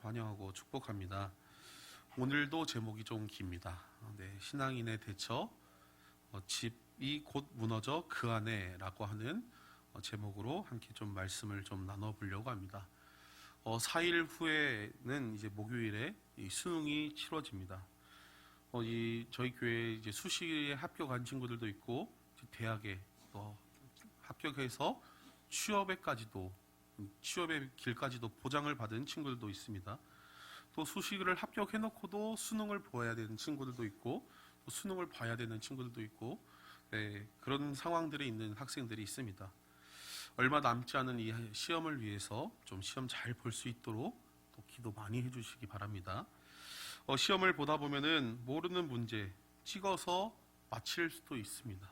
환영하고 축복합니다. 오늘도 제목이 좀 깁니다. 어, 네, 신앙인의 대처, 어, 집이 곧 무너져 그 안에 라고 하는 어, 제목으로 함께 좀 말씀을 좀 나눠보려고 합니다. 어, 4일 후에는 이제 목요일에 이 수능이 치러집니다. 어, 이 저희 교회 이제 수시에 합격한 친구들도 있고 대학에 또 합격해서 취업에까지도 취업의 길까지도 보장을 받은 친구들도 있습니다. 또 수시를 합격해놓고도 수능을 보아야 되는 친구들도 있고 또 수능을 봐야 되는 친구들도 있고 네, 그런 상황들에 있는 학생들이 있습니다. 얼마 남지 않은 이 시험을 위해서 좀 시험 잘 볼 수 있도록 또 기도 많이 해주시기 바랍니다. 어, 시험을 보다 보면은 모르는 문제 찍어서 맞힐 수도 있습니다.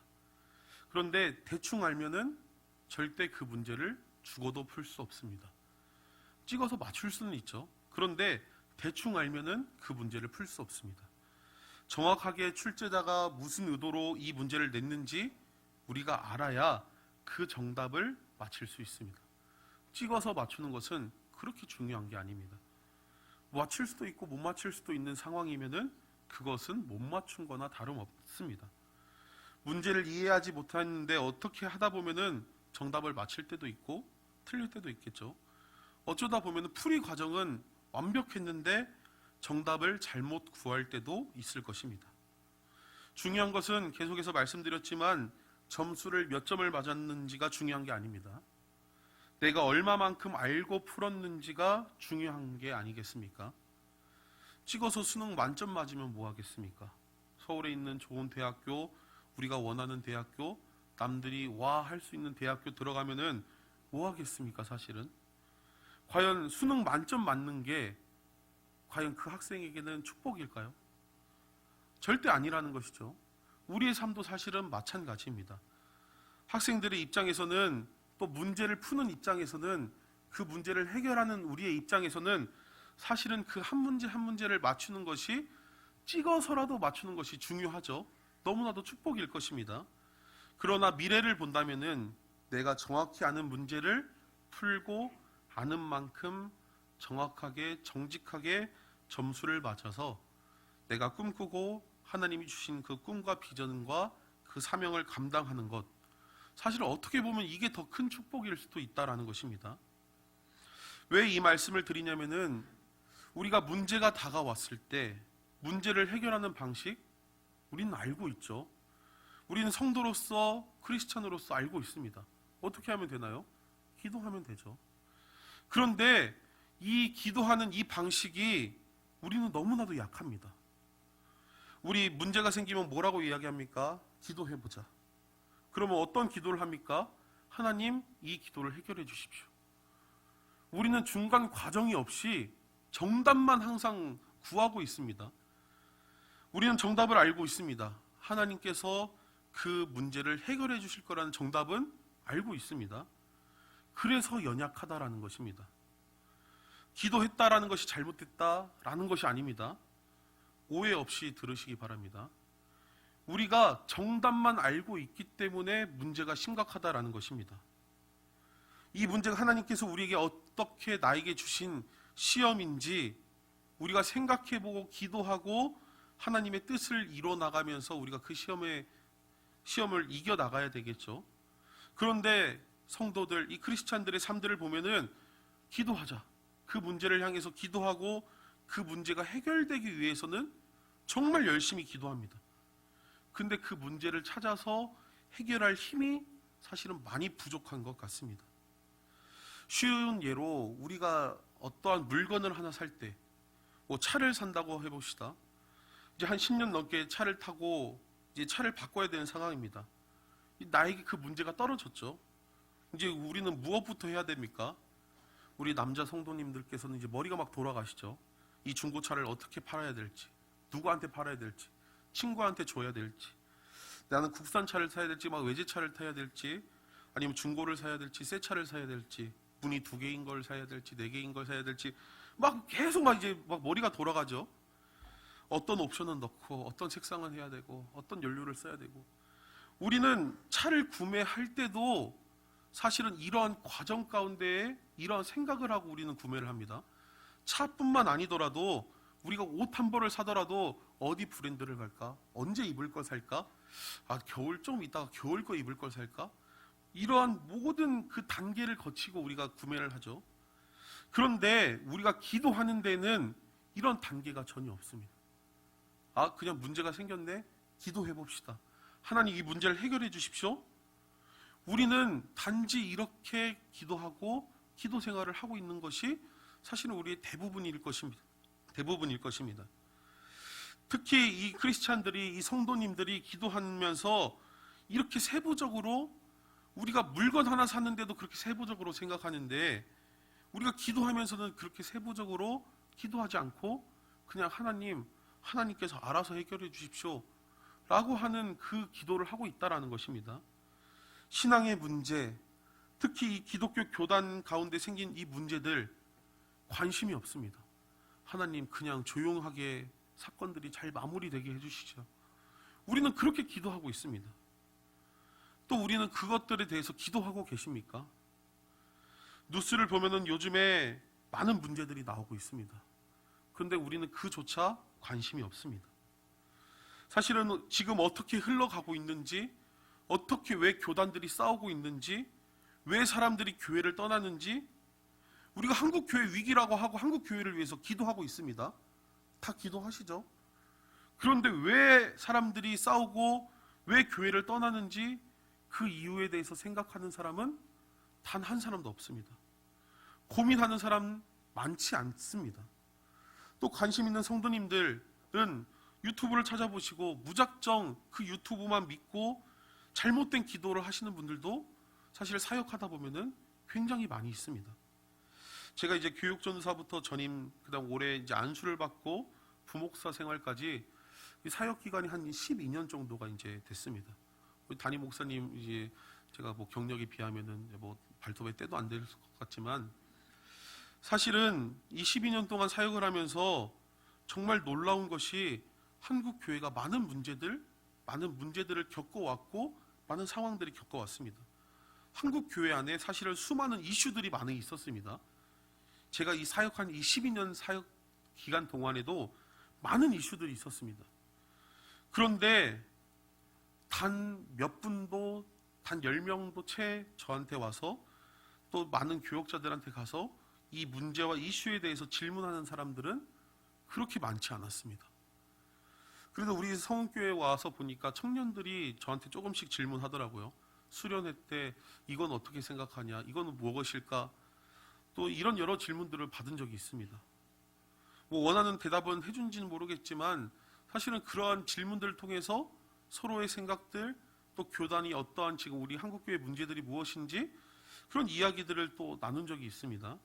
그런데 대충 알면은 절대 그 문제를 죽어도 풀 수 없습니다. 찍어서 맞출 수는 있죠. 그런데 대충 알면은 그 문제를 풀 수 없습니다. 정확하게 출제자가 무슨 의도로 이 문제를 냈는지 우리가 알아야 그 정답을 맞힐 수 있습니다. 찍어서 맞추는 것은 그렇게 중요한 게 아닙니다. 맞힐 수도 있고 못 맞힐 수도 있는 상황이면은 그것은 못 맞춘 거나 다름없습니다. 문제를 이해하지 못했는데 어떻게 하다 보면은 정답을 맞힐 때도 있고 틀릴 때도 있겠죠. 어쩌다 보면은 풀이 과정은 완벽했는데 정답을 잘못 구할 때도 있을 것입니다. 중요한 것은 계속해서 말씀드렸지만 점수를 몇 점을 맞았는지가 중요한 게 아닙니다. 내가 얼마만큼 알고 풀었는지가 중요한 게 아니겠습니까? 찍어서 수능 만점 맞으면 뭐 하겠습니까? 서울에 있는 좋은 대학교, 우리가 원하는 대학교, 남들이 와 할 수 있는 대학교 들어가면은 뭐 하겠습니까, 사실은? 과연 수능 만점 맞는 게 과연 그 학생에게는 축복일까요? 절대 아니라는 것이죠. 우리의 삶도 사실은 마찬가지입니다. 학생들의 입장에서는 또 문제를 푸는 입장에서는 그 문제를 해결하는 우리의 입장에서는 사실은 그 한 문제 한 문제를 맞추는 것이 찍어서라도 맞추는 것이 중요하죠. 너무나도 축복일 것입니다. 그러나 미래를 본다면은 내가 정확히 아는 문제를 풀고 아는 만큼 정확하게 정직하게 점수를 맞춰서 내가 꿈꾸고 하나님이 주신 그 꿈과 비전과 그 사명을 감당하는 것 사실 어떻게 보면 이게 더 큰 축복일 수도 있다라는 것입니다. 왜 이 말씀을 드리냐면은 우리가 문제가 다가왔을 때 문제를 해결하는 방식 우리는 알고 있죠. 우리는 성도로서 크리스천으로서 알고 있습니다. 어떻게 하면 되나요? 기도하면 되죠. 그런데 이 기도하는 이 방식이 우리는 너무나도 약합니다. 우리 문제가 생기면 뭐라고 이야기합니까? 기도해보자. 그러면 어떤 기도를 합니까? 하나님, 이 기도를 해결해 주십시오. 우리는 중간 과정이 없이 정답만 항상 구하고 있습니다. 우리는 정답을 알고 있습니다. 하나님께서 그 문제를 해결해 주실 거라는 정답은 알고 있습니다. 그래서 연약하다라는 것입니다. 기도했다라는 것이 잘못됐다라는 것이 아닙니다. 오해 없이 들으시기 바랍니다. 우리가 정답만 알고 있기 때문에 문제가 심각하다라는 것입니다. 이 문제가 하나님께서 우리에게 어떻게 나에게 주신 시험인지 우리가 생각해보고 기도하고 하나님의 뜻을 이뤄 나가면서 우리가 그 시험에 시험을 이겨 나가야 되겠죠. 그런데 성도들 이 크리스찬들의 삶들을 보면은 기도하자. 그 문제를 향해서 기도하고 그 문제가 해결되기 위해서는 정말 열심히 기도합니다. 근데 그 문제를 찾아서 해결할 힘이 사실은 많이 부족한 것 같습니다. 쉬운 예로 우리가 어떠한 물건을 하나 살 때, 뭐 차를 산다고 해봅시다. 이제 한 10년 넘게 차를 타고 이제 차를 바꿔야 되는 상황입니다. 나에게 그 문제가 떨어졌죠. 이제 우리는 무엇부터 해야 됩니까? 우리 남자 성도님들께서는 이제 머리가 막 돌아가시죠. 이 중고차를 어떻게 팔아야 될지, 누구한테 팔아야 될지, 친구한테 줘야 될지, 나는 국산차를 사야 될지, 막 외제차를 타야 될지, 아니면 중고를 사야 될지, 새 차를 사야 될지, 문이 두 개인 걸 사야 될지, 네 개인 걸 사야 될지, 막 계속 막 이제 막 머리가 돌아가죠. 어떤 옵션은 넣고, 어떤 색상은 해야 되고, 어떤 연료를 써야 되고. 우리는 차를 구매할 때도 사실은 이러한 과정 가운데에 이러한 생각을 하고 우리는 구매를 합니다. 차뿐만 아니더라도 우리가 옷 한 벌을 사더라도 어디 브랜드를 갈까? 언제 입을 걸 살까? 아, 겨울 좀 있다가 겨울 거 입을 걸 살까? 이러한 모든 그 단계를 거치고 우리가 구매를 하죠. 그런데 우리가 기도하는 데는 이런 단계가 전혀 없습니다. 아, 그냥 문제가 생겼네? 기도해 봅시다. 하나님 이 문제를 해결해 주십시오. 우리는 단지 이렇게 기도하고 기도 생활을 하고 있는 것이 사실은 우리의 대부분일 것입니다. 대부분일 것입니다. 특히 이 크리스찬들이 이 성도님들이 기도하면서 이렇게 세부적으로 우리가 물건 하나 샀는데도 그렇게 세부적으로 생각하는데 우리가 기도하면서는 그렇게 세부적으로 기도하지 않고 그냥 하나님 하나님께서 알아서 해결해 주십시오. 라고 하는 그 기도를 하고 있다라는 것입니다. 신앙의 문제, 특히 이 기독교 교단 가운데 생긴 이 문제들 관심이 없습니다. 하나님 그냥 조용하게 사건들이 잘 마무리되게 해주시죠. 우리는 그렇게 기도하고 있습니다. 또 우리는 그것들에 대해서 기도하고 계십니까? 뉴스를 보면은 요즘에 많은 문제들이 나오고 있습니다. 그런데 우리는 그조차 관심이 없습니다. 사실은 지금 어떻게 흘러가고 있는지, 어떻게 왜 교단들이 싸우고 있는지, 왜 사람들이 교회를 떠나는지, 우리가 한국 교회 위기라고 하고 한국 교회를 위해서 기도하고 있습니다. 다 기도하시죠. 그런데 왜 사람들이 싸우고 왜 교회를 떠나는지 그 이유에 대해서 생각하는 사람은 단 한 사람도 없습니다. 고민하는 사람 많지 않습니다. 또 관심 있는 성도님들은 유튜브를 찾아보시고 무작정 그 유튜브만 믿고 잘못된 기도를 하시는 분들도 사실 사역하다 보면은 굉장히 많이 있습니다. 제가 이제 교육전사부터 전임 그다음 올해 이제 안수를 받고 부목사 생활까지 이 사역 기간이 한 12년 정도가 이제 됐습니다. 우리 담임 목사님 이제 제가 뭐 경력에 비하면은 뭐 발톱에 때도 안 될 것 같지만 사실은 이 12년 동안 사역을 하면서 정말 놀라운 것이 한국 교회가 많은 문제들, 많은 문제들을 겪어왔고 많은 상황들이 겪어왔습니다. 한국 교회 안에 사실은 수많은 이슈들이 많이 있었습니다. 제가 이 사역한 이 12년 사역 기간 동안에도 많은 이슈들이 있었습니다. 그런데 단 몇 분도 단 10명도 채 저한테 와서 또 많은 교역자들한테 가서 이 문제와 이슈에 대해서 질문하는 사람들은 그렇게 많지 않았습니다. 그래도 우리 성교회 와서 보니까 청년들이 저한테 조금씩 질문하더라고요. 수련회 때 이건 어떻게 생각하냐? 이거는 무엇일까? 또 이런 여러 질문들을 받은 적이 있습니다. 뭐 원하는 대답은 해준지는 모르겠지만 사실은 그러한 질문들을 통해서 서로의 생각들 또 교단이 어떠한 지금 우리 한국교회 문제들이 무엇인지 그런 이야기들을 또 나눈 적이 있습니다.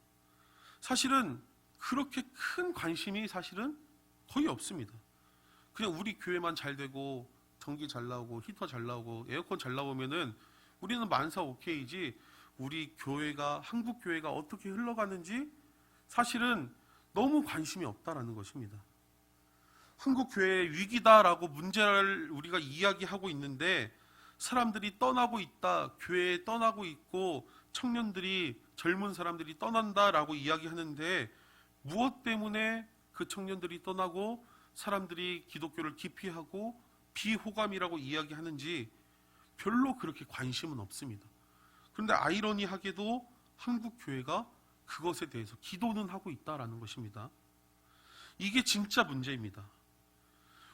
사실은 그렇게 큰 관심이 사실은 거의 없습니다. 그냥 우리 교회만 잘 되고 전기 잘 나오고 히터 잘 나오고 에어컨 잘 나오면은 우리는 만사 오케이지 우리 교회가 한국 교회가 어떻게 흘러가는지 사실은 너무 관심이 없다라는 것입니다. 한국 교회의 위기다라고 문제를 우리가 이야기하고 있는데 사람들이 떠나고 있다, 교회에 떠나고 있고 청년들이 젊은 사람들이 떠난다라고 이야기하는데 무엇 때문에 그 청년들이 떠나고 사람들이 기독교를 기피하고 비호감이라고 이야기하는지 별로 그렇게 관심은 없습니다. 그런데 아이러니하게도 한국 교회가 그것에 대해서 기도는 하고 있다라는 것입니다. 이게 진짜 문제입니다.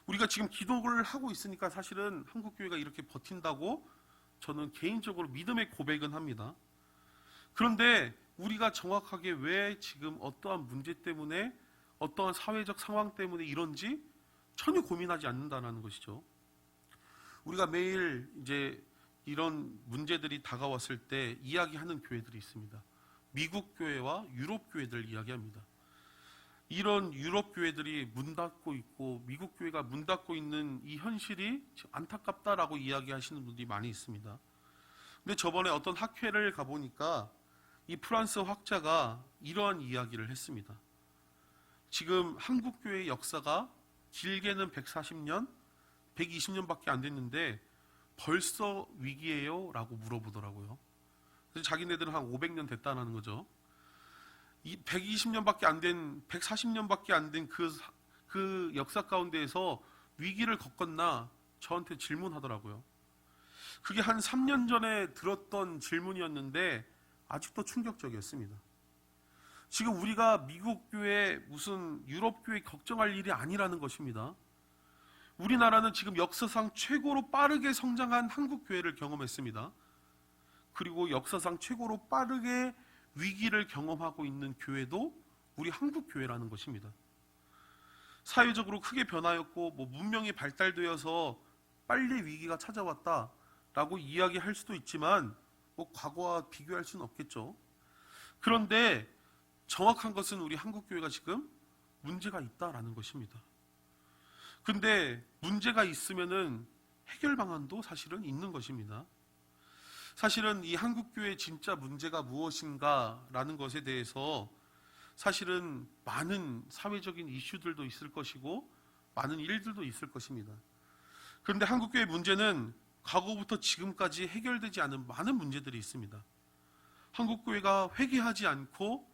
우리가 지금 기도를 하고 있으니까 사실은 한국 교회가 이렇게 버틴다고 저는 개인적으로 믿음의 고백은 합니다. 그런데 우리가 정확하게 왜 지금 어떠한 문제 때문에 어떠한 사회적 상황 때문에 이런지 전혀 고민하지 않는다는 것이죠. 우리가 매일 이제 이런 문제들이 다가왔을 때 이야기하는 교회들이 있습니다. 미국 교회와 유럽 교회들 이야기합니다. 이런 유럽 교회들이 문 닫고 있고 미국 교회가 문 닫고 있는 이 현실이 안타깝다라고 이야기하시는 분들이 많이 있습니다. 근데 저번에 어떤 학회를 가보니까 이 프랑스 학자가 이러한 이야기를 했습니다. 지금 한국 교회의 역사가 길게는 140년, 120년밖에 안 됐는데 벌써 위기예요라고 물어보더라고요. 그래서 자기네들은 한 500년 됐다는 거죠. 이 120년밖에 안 된, 140년밖에 안 된 그 그 역사 가운데에서 위기를 겪었나 저한테 질문하더라고요. 그게 한 3년 전에 들었던 질문이었는데 아직도 충격적이었습니다. 지금 우리가 미국 교회 무슨 유럽 교회 걱정할 일이 아니라는 것입니다. 우리나라는 지금 역사상 최고로 빠르게 성장한 한국 교회를 경험했습니다. 그리고 역사상 최고로 빠르게 위기를 경험하고 있는 교회도 우리 한국 교회라는 것입니다. 사회적으로 크게 변하였고 뭐 문명이 발달되어서 빨리 위기가 찾아왔다라고 이야기할 수도 있지만 뭐 과거와 비교할 수는 없겠죠. 그런데 정확한 것은 우리 한국 교회가 지금 문제가 있다라는 것입니다. 근데 문제가 있으면은 해결 방안도 사실은 있는 것입니다. 사실은 이 한국 교회의 진짜 문제가 무엇인가라는 것에 대해서 사실은 많은 사회적인 이슈들도 있을 것이고 많은 일들도 있을 것입니다. 그런데 한국 교회의 문제는 과거부터 지금까지 해결되지 않은 많은 문제들이 있습니다. 한국 교회가 회개하지 않고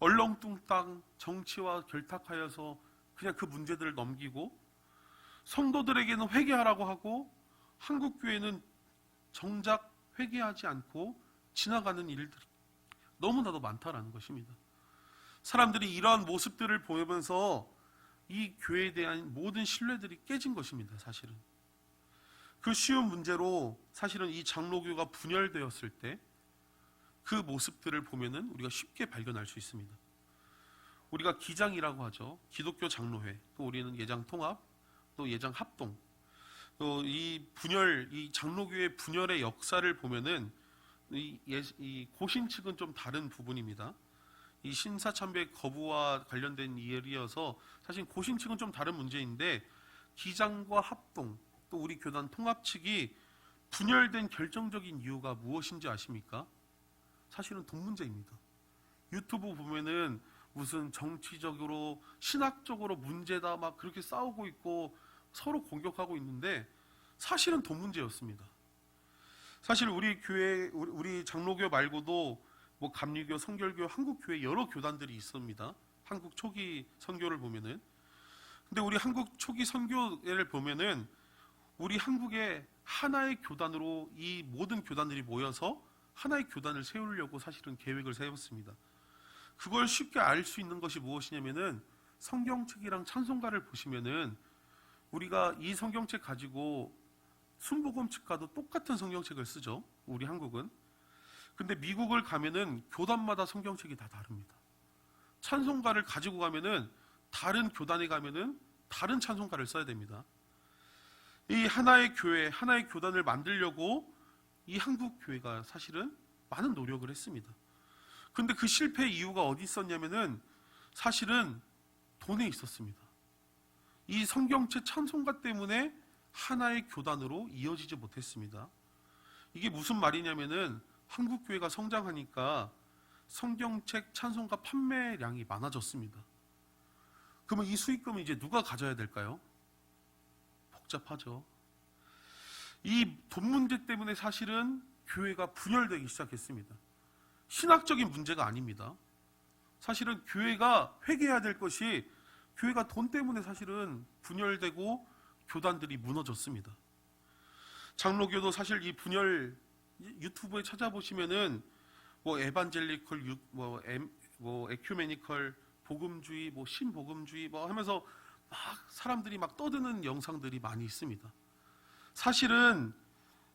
얼렁뚱땅 정치와 결탁하여서 그냥 그 문제들을 넘기고 성도들에게는 회개하라고 하고 한국 교회는 정작 회개하지 않고 지나가는 일들이 너무나도 많다라는 것입니다. 사람들이 이러한 모습들을 보면서 이 교회에 대한 모든 신뢰들이 깨진 것입니다, 사실은. 그 쉬운 문제로 사실은 이 장로교가 분열되었을 때 그 모습들을 보면은 우리가 쉽게 발견할 수 있습니다. 우리가 기장이라고 하죠. 기독교 장로회, 또 우리는 예장 통합, 또 예장 합동. 또 이 분열, 이 장로교의 분열의 역사를 보면은 이, 예- 이 고신 측은 좀 다른 부분입니다. 이 신사참배 거부와 관련된 일이어서 사실 고신 측은 좀 다른 문제인데 기장과 합동 또 우리 교단 통합 측이 분열된 결정적인 이유가 무엇인지 아십니까? 사실은 돈 문제입니다. 유튜브 보면은 무슨 정치적으로 신학적으로 문제다 막 그렇게 싸우고 있고 서로 공격하고 있는데 사실은 돈 문제였습니다. 사실 우리 교회 우리- 장로교 말고도 뭐 감리교, 성결교, 한국교회 여러 교단들이 있습니다. 한국 초기 선교를 보면은 근데 우리 한국 초기 선교를 보면은 우리 한국의 하나의 교단으로 이 모든 교단들이 모여서 하나의 교단을 세우려고 사실은 계획을 세웠습니다. 그걸 쉽게 알 수 있는 것이 무엇이냐면은 성경책이랑 찬송가를 보시면은 우리가 이 성경책 가지고 순복음책과도 똑같은 성경책을 쓰죠. 우리 한국은. 근데 미국을 가면은 교단마다 성경책이 다 다릅니다. 찬송가를 가지고 가면은 다른 교단에 가면은 다른 찬송가를 써야 됩니다. 이 하나의 교회, 하나의 교단을 만들려고 이 한국 교회가 사실은 많은 노력을 했습니다. 근데 그 실패 이유가 어디 있었냐면은 사실은 돈에 있었습니다. 이 성경책 찬송가 때문에 하나의 교단으로 이어지지 못했습니다. 이게 무슨 말이냐면은 한국 교회가 성장하니까 성경책 찬송가 판매량이 많아졌습니다. 그러면 이 수익금을 이제 누가 가져야 될까요? 복잡하죠. 이 돈 문제 때문에 사실은 교회가 분열되기 시작했습니다. 신학적인 문제가 아닙니다. 사실은 교회가 회개해야 될 것이 교회가 돈 때문에 사실은 분열되고 교단들이 무너졌습니다. 장로교도 사실 이 분열 유튜브에 찾아보시면은 뭐 에반젤리컬 유, 뭐, 엠, 뭐 에큐메니컬 복음주의 뭐 신복음주의 뭐 하면서 막 사람들이 막 떠드는 영상들이 많이 있습니다. 사실은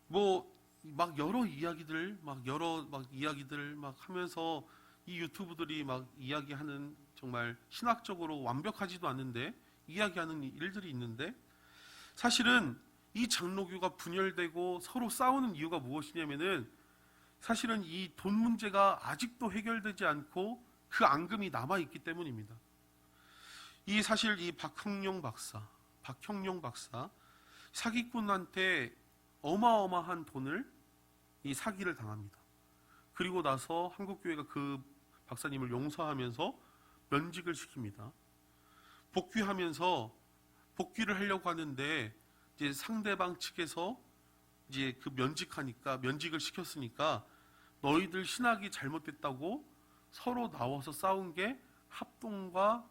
뭐 막 여러 이야기들 막 여러 막 이야기들 막 하면서 이 유튜브들이 막 이야기하는 정말 신학적으로 완벽하지도 않는데 이야기하는 일들이 있는데 사실은 이 장로교가 분열되고 서로 싸우는 이유가 무엇이냐면은 사실은 이 돈 문제가 아직도 해결되지 않고 그 앙금이 남아 있기 때문입니다. 이 사실 이 박형룡 박사, 박형룡 박사 사기꾼한테 어마어마한 돈을 이 사기를 당합니다. 그리고 나서 한국교회가 그 박사님을 용서하면서 면직을 시킵니다. 복귀하면서 복귀를 하려고 하는데 이제 상대방 측에서 이제 그 면직하니까 면직을 시켰으니까 너희들 신학이 잘못됐다고 서로 나와서 싸운 게 합동과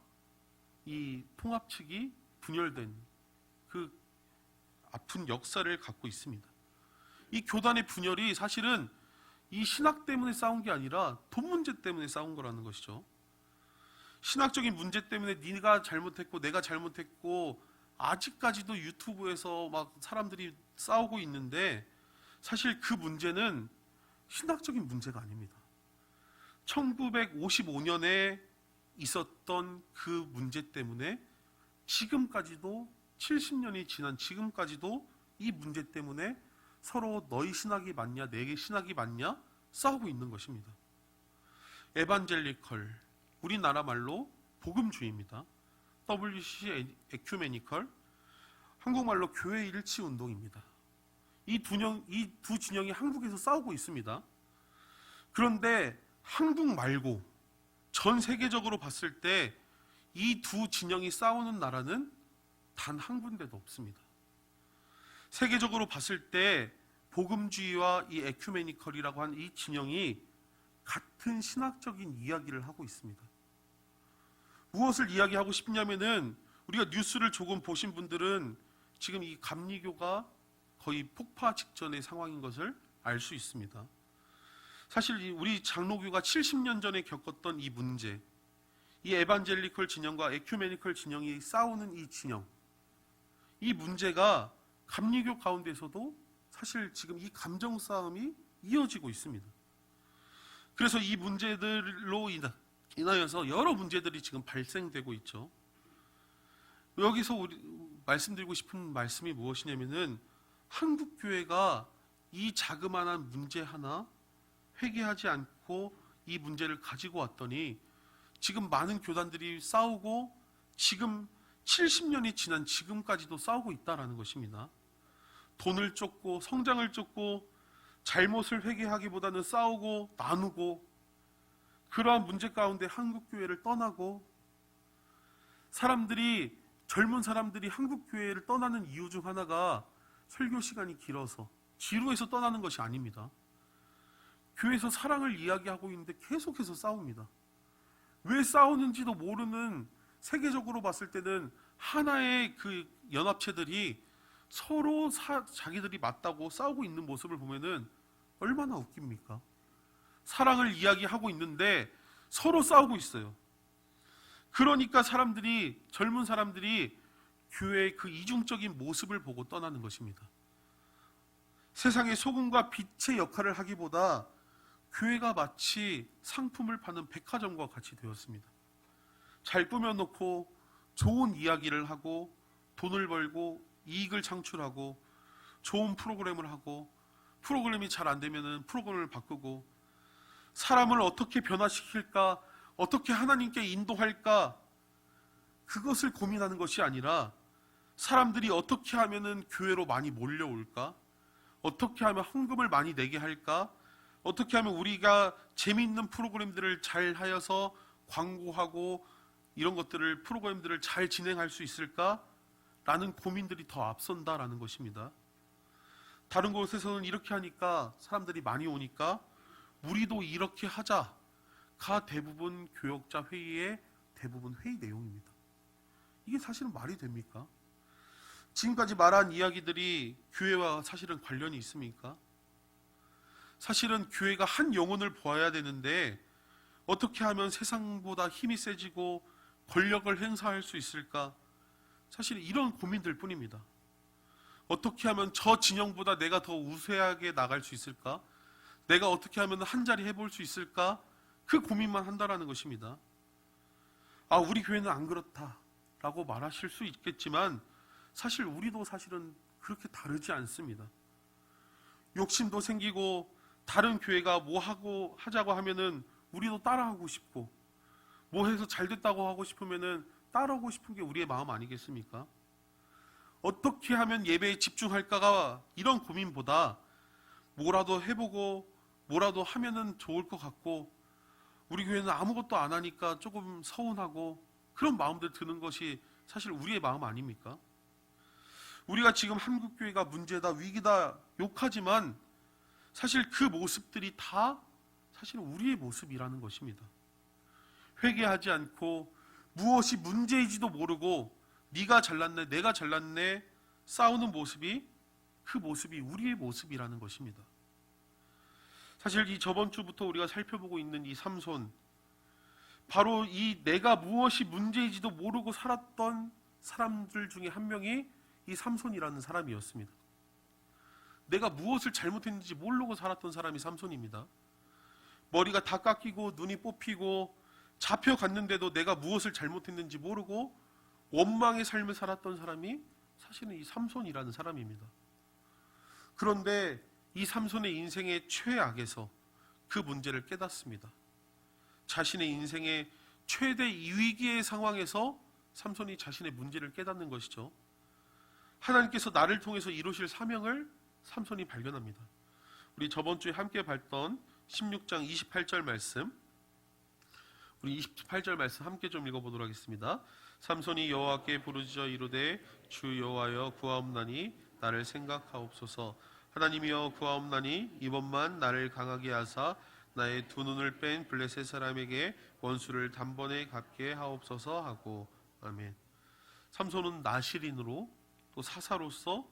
이 통합 측이 분열된 그 아픈 역사를 갖고 있습니다. 이 교단의 분열이 사실은 이 신학 때문에 싸운 게 아니라 돈 문제 때문에 싸운 거라는 것이죠. 신학적인 문제 때문에 네가 잘못했고 내가 잘못했고 아직까지도 유튜브에서 막 사람들이 싸우고 있는데 사실 그 문제는 신학적인 문제가 아닙니다. 1955년에 있었던 그 문제 때문에 지금까지도 70년이 지난 지금까지도 이 문제 때문에 서로 너희 신학이 맞냐 내 신학이 맞냐 싸우고 있는 것입니다. 에반젤리컬 우리나라 말로 복음주의입니다. WC 에큐메니컬 한국말로 교회 일치 운동입니다. 이두 이두 진영이 한국에서 싸우고 있습니다. 그런데 한국 말고 전 세계적으로 봤을 때 이 두 진영이 싸우는 나라는 단 한 군데도 없습니다. 세계적으로 봤을 때 복음주의와 이 에큐메니컬이라고 하는 이 진영이 같은 신학적인 이야기를 하고 있습니다. 무엇을 이야기하고 싶냐면은 우리가 뉴스를 조금 보신 분들은 지금 이 감리교가 거의 폭파 직전의 상황인 것을 알 수 있습니다. 사실 이 우리 장로교가 70년 전에 겪었던 이 문제, 이 에반젤리컬 진영과 에큐메니컬 진영이 싸우는 이 진영, 이 문제가 감리교 가운데서도 사실 지금 이 감정 싸움이 이어지고 있습니다. 그래서 이 문제들로 인하- 인하여서 여러 문제들이 지금 발생되고 있죠. 여기서 우리 말씀드리고 싶은 말씀이 무엇이냐면은 한국 교회가 이 자그마한 문제 하나 회개하지 않고 이 문제를 가지고 왔더니 지금 많은 교단들이 싸우고 지금 70년이 지난 지금까지도 싸우고 있다라는 것입니다. 돈을 쫓고 성장을 쫓고 잘못을 회개하기보다는 싸우고 나누고 그러한 문제 가운데 한국 교회를 떠나고 사람들이 젊은 사람들이 한국 교회를 떠나는 이유 중 하나가 설교 시간이 길어서 지루해서 떠나는 것이 아닙니다. 교회에서 사랑을 이야기하고 있는데 계속해서 싸웁니다. 왜 싸우는지도 모르는 세계적으로 봤을 때는 하나의 그 연합체들이 서로 사- 자기들이 맞다고 싸우고 있는 모습을 보면은 얼마나 웃깁니까? 사랑을 이야기하고 있는데 서로 싸우고 있어요. 그러니까 사람들이 젊은 사람들이 교회의 그 이중적인 모습을 보고 떠나는 것입니다. 세상의 소금과 빛의 역할을 하기보다 교회가 마치 상품을 파는 백화점과 같이 되었습니다. 잘 꾸며놓고 좋은 이야기를 하고 돈을 벌고 이익을 창출하고 좋은 프로그램을 하고 프로그램이 잘 안 되면은 프로그램을 바꾸고 사람을 어떻게 변화시킬까 어떻게 하나님께 인도할까 그것을 고민하는 것이 아니라 사람들이 어떻게 하면은 교회로 많이 몰려올까 어떻게 하면 헌금을 많이 내게 할까 어떻게 하면 우리가 재미있는 프로그램들을 잘 하여서 광고하고 이런 것들을 프로그램들을 잘 진행할 수 있을까? 라는 고민들이 더 앞선다라는 것입니다. 다른 곳에서는 이렇게 하니까 사람들이 많이 오니까 우리도 이렇게 하자가 대부분 교역자 회의의 대부분 회의 내용입니다. 이게 사실은 말이 됩니까? 지금까지 말한 이야기들이 교회와 사실은 관련이 있습니까? 사실은 교회가 한 영혼을 보아야 되는데 어떻게 하면 세상보다 힘이 세지고 권력을 행사할 수 있을까? 사실 이런 고민들 뿐입니다. 어떻게 하면 저 진영보다 내가 더 우세하게 나갈 수 있을까? 내가 어떻게 하면 한 자리 해볼 수 있을까? 그 고민만 한다라는 것입니다. 아, 우리 교회는 안 그렇다 라고 말하실 수 있겠지만 사실 우리도 사실은 그렇게 다르지 않습니다. 욕심도 생기고 다른 교회가 뭐 하고 하자고 하면은 우리도 따라하고 싶고 뭐 해서 잘 됐다고 하고 싶으면은 따라오고 싶은 게 우리의 마음 아니겠습니까? 어떻게 하면 예배에 집중할까가 이런 고민보다 뭐라도 해보고 뭐라도 하면은 좋을 것 같고 우리 교회는 아무것도 안 하니까 조금 서운하고 그런 마음들 드는 것이 사실 우리의 마음 아닙니까? 우리가 지금 한국 교회가 문제다 위기다 욕하지만 사실 그 모습들이 다 사실 우리의 모습이라는 것입니다. 회개하지 않고 무엇이 문제인지도 모르고 네가 잘났네 내가 잘났네 싸우는 모습이 그 모습이 우리의 모습이라는 것입니다. 사실 이 저번 주부터 우리가 살펴보고 있는 이 삼손 바로 이 내가 무엇이 문제인지도 모르고 살았던 사람들 중에 한 명이 이 삼손이라는 사람이었습니다. 내가 무엇을 잘못했는지 모르고 살았던 사람이 삼손입니다. 머리가 다 깎이고 눈이 뽑히고 잡혀갔는데도 내가 무엇을 잘못했는지 모르고 원망의 삶을 살았던 사람이 사실은 이 삼손이라는 사람입니다. 그런데 이 삼손의 인생의 최악에서 그 문제를 깨닫습니다. 자신의 인생의 최대 위기의 상황에서 삼손이 자신의 문제를 깨닫는 것이죠. 하나님께서 나를 통해서 이루실 사명을 삼손이 발견합니다. 우리 저번 주에 함께 봤던 16장 28절 말씀 우리 28절 말씀 함께 좀 읽어보도록 하겠습니다. 삼손이 여호와께 부르짖어 이르되 주 여호와여 구하옵나니 나를 생각하옵소서 하나님이여 구하옵나니 이번만 나를 강하게 하사 나의 두 눈을 뺀 블레셋 사람에게 원수를 단번에 갚게 하옵소서 하고 아멘. 삼손은 나시린으로 또 사사로서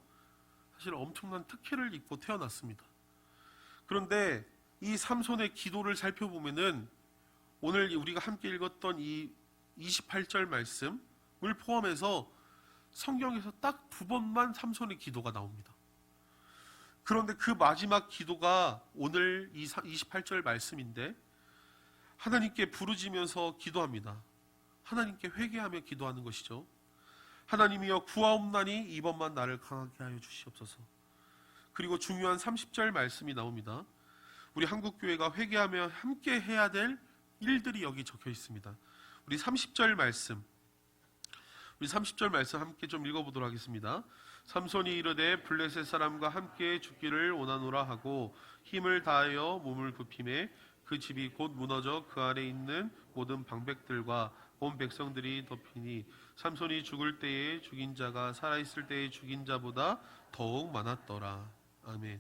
사실 엄청난 특혜를 입고 태어났습니다. 그런데 이 삼손의 기도를 살펴보면은 오늘 우리가 함께 읽었던 이 28절 말씀을 포함해서 성경에서 딱 두 번만 삼손의 기도가 나옵니다. 그런데 그 마지막 기도가 오늘 이 28절 말씀인데 하나님께 부르짖으면서 기도합니다. 하나님께 회개하며 기도하는 것이죠. 하나님이여 구하옵나니 이번만 나를 강하게 하여 주시옵소서. 그리고 중요한 30절 말씀이 나옵니다. 우리 한국 교회가 회개하며 함께 해야 될 일들이 여기 적혀 있습니다. 우리 30절 말씀. 우리 30절 말씀 함께 좀 읽어 보도록 하겠습니다. 삼손이 이르되 블레셋 사람과 함께 죽기를 원하노라 하고 힘을 다하여 몸을 굽힘에 그 집이 곧 무너져 그 안에 있는 모든 방백들과 온 백성들이 덮이니 삼손이 죽을 때에 죽인 자가 살아 있을 때에 죽인 자보다 더욱 많았더라. 아멘.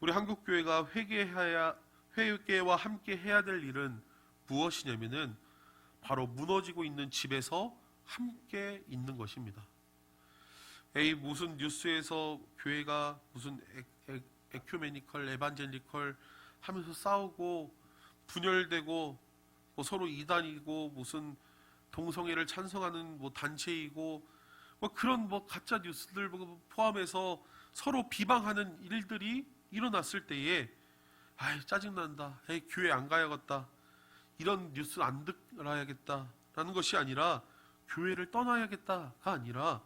우리 한국 교회가 회개해야 회개와 함께 해야 될 일은 무엇이냐면은 바로 무너지고 있는 집에서 함께 있는 것입니다. 에이 무슨 뉴스에서 교회가 무슨 에큐메니컬 에반젤리컬 하면서 싸우고 분열되고 뭐 서로 이단이고 무슨 동성애를 찬성하는 뭐 단체이고 뭐 그런 뭐 가짜 뉴스들 포함해서 서로 비방하는 일들이 일어났을 때에 아이 짜증난다. 교회 안 가야겠다. 이런 뉴스 안 듣어야겠다라는 것이 아니라 교회를 떠나야겠다가 아니라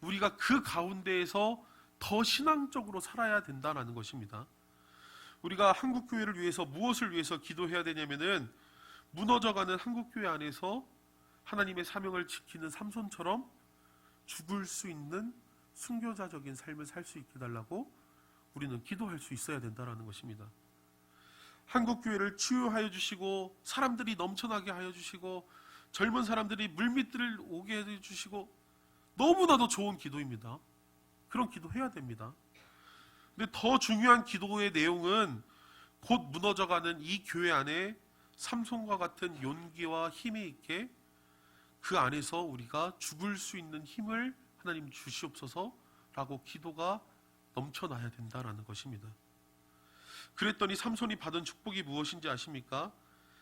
우리가 그 가운데에서 더 신앙적으로 살아야 된다라는 것입니다. 우리가 한국 교회를 위해서 무엇을 위해서 기도해야 되냐면은 무너져가는 한국 교회 안에서 하나님의 사명을 지키는 삼손처럼 죽을 수 있는 순교자적인 삶을 살 수 있게 달라고 우리는 기도할 수 있어야 된다라는 것입니다. 한국 교회를 치유하여 주시고 사람들이 넘쳐나게 하여 주시고 젊은 사람들이 물밑들을 오게 해 주시고 너무나도 좋은 기도입니다. 그런 기도해야 됩니다. 근데 더 중요한 기도의 내용은 곧 무너져가는 이 교회 안에 삼손과 같은 용기와 힘이 있게 그 안에서 우리가 죽을 수 있는 힘을 하나님 주시옵소서라고 기도가 넘쳐나야 된다라는 것입니다. 그랬더니 삼손이 받은 축복이 무엇인지 아십니까?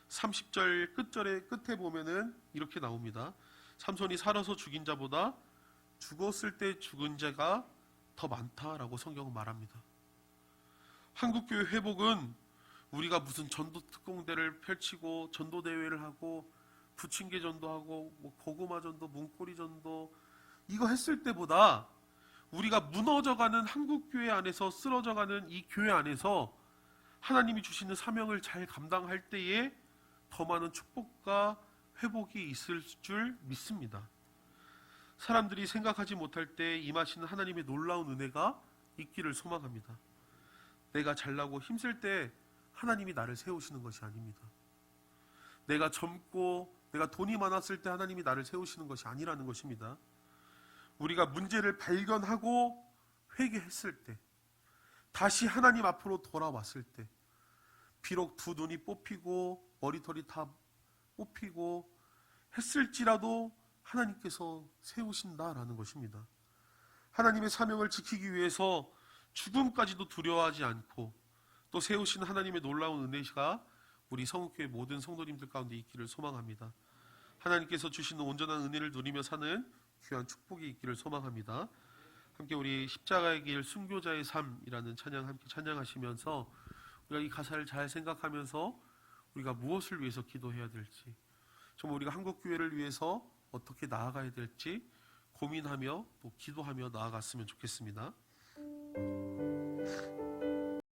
30절 끝절에 끝에 보면은 이렇게 나옵니다. 삼손이 살아서 죽인 자보다 죽었을 때 죽은 자가 더 많다라고 성경은 말합니다. 한국교회 회복은 우리가 무슨 전도 특공대를 펼치고 전도 대회를 하고 부침개 전도하고 뭐 고구마 전도, 문고리 전도 이거 했을 때보다 우리가 무너져가는 한국 교회 안에서 쓰러져가는 이 교회 안에서 하나님이 주시는 사명을 잘 감당할 때에 더 많은 축복과 회복이 있을 줄 믿습니다. 사람들이 생각하지 못할 때 임하시는 하나님의 놀라운 은혜가 있기를 소망합니다. 내가 잘나고 힘쓸 때 하나님이 나를 세우시는 것이 아닙니다. 내가 젊고 내가 돈이 많았을 때 하나님이 나를 세우시는 것이 아니라는 것입니다. 우리가 문제를 발견하고 회개했을 때, 다시 하나님 앞으로 돌아왔을 때, 비록 두 눈이 뽑히고 머리털이 다 뽑히고 했을지라도 하나님께서 세우신다라는 것입니다. 하나님의 사명을 지키기 위해서 죽음까지도 두려워하지 않고 또 세우신 하나님의 놀라운 은혜가 우리 성교회 모든 성도님들 가운데 있기를 소망합니다. 하나님께서 주시는 온전한 은혜를 누리며 사는 귀한 축복이 있기를 소망합니다. 함께 우리 십자가의 길 순교자의 삶이라는 찬양 함께 찬양하시면서 우리가 이 가사를 잘 생각하면서 우리가 무엇을 위해서 기도해야 될지 정말 우리가 한국 교회를 위해서 어떻게 나아가야 될지 고민하며 또 기도하며 나아갔으면 좋겠습니다.